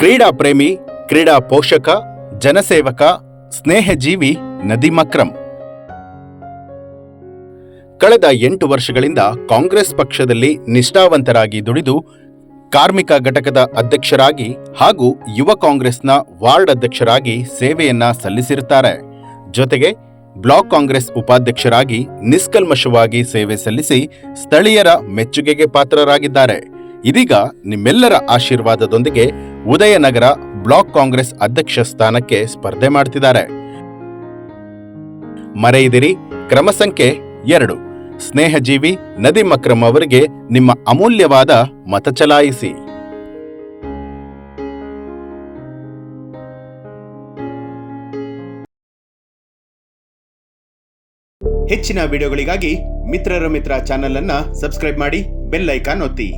ಕ್ರೀಡಾ ಪ್ರೇಮಿ, ಕ್ರೀಡಾ ಪೋಷಕ, ಜನಸೇವಕ, ಸ್ನೇಹಜೀವಿ ನದೀಮ್ ಅಕ್ರಮ್ ಕಳೆದ ಎಂಟು ವರ್ಷಗಳಿಂದ ಕಾಂಗ್ರೆಸ್ ಪಕ್ಷದಲ್ಲಿ ನಿಷ್ಠಾವಂತರಾಗಿ ದುಡಿದು ಕಾರ್ಮಿಕ ಘಟಕದ ಅಧ್ಯಕ್ಷರಾಗಿ ಹಾಗೂ ಯುವ ಕಾಂಗ್ರೆಸ್ನ ವಾರ್ಡ್ ಅಧ್ಯಕ್ಷರಾಗಿ ಸೇವೆಯನ್ನ ಸಲ್ಲಿಸಿರುತ್ತಾರೆ. ಜೊತೆಗೆ ಬ್ಲಾಕ್ ಕಾಂಗ್ರೆಸ್ ಉಪಾಧ್ಯಕ್ಷರಾಗಿ ನಿಷ್ಕಲ್ಮಶವಾಗಿ ಸೇವೆ ಸಲ್ಲಿಸಿ ಸ್ಥಳೀಯರ ಮೆಚ್ಚುಗೆಗೆ ಪಾತ್ರರಾಗಿದ್ದಾರೆ. ಇದೀಗ ನಿಮ್ಮೆಲ್ಲರ ಆಶೀರ್ವಾದದೊಂದಿಗೆ ಉದಯನಗರ ಬ್ಲಾಕ್ ಕಾಂಗ್ರೆಸ್ ಅಧ್ಯಕ್ಷ ಸ್ಥಾನಕ್ಕೆ ಸ್ಪರ್ಧೆ ಮಾಡ್ತಿದ್ದಾರೆ. ಮರೆಯದಿರಿ, ಕ್ರಮ ಸಂಖ್ಯೆ ಎರಡು. ಸ್ನೇಹಜೀವಿ ನದೀಮ್ ಅಕ್ರಮ್ ಅವರಿಗೆ ನಿಮ್ಮ ಅಮೂಲ್ಯವಾದ ಮತ ಚಲಾಯಿಸಿ. ಹೆಚ್ಚಿನ ವಿಡಿಯೋಗಳಿಗಾಗಿ ಮಿತ್ರರ ಮಿತ್ರ ಚಾನೆಲ್ ಅನ್ನ ಸಬ್ಸ್ಕ್ರೈಬ್ ಮಾಡಿ ಬೆಲ್ ಐಕಾನ್ ಒತ್ತಿ.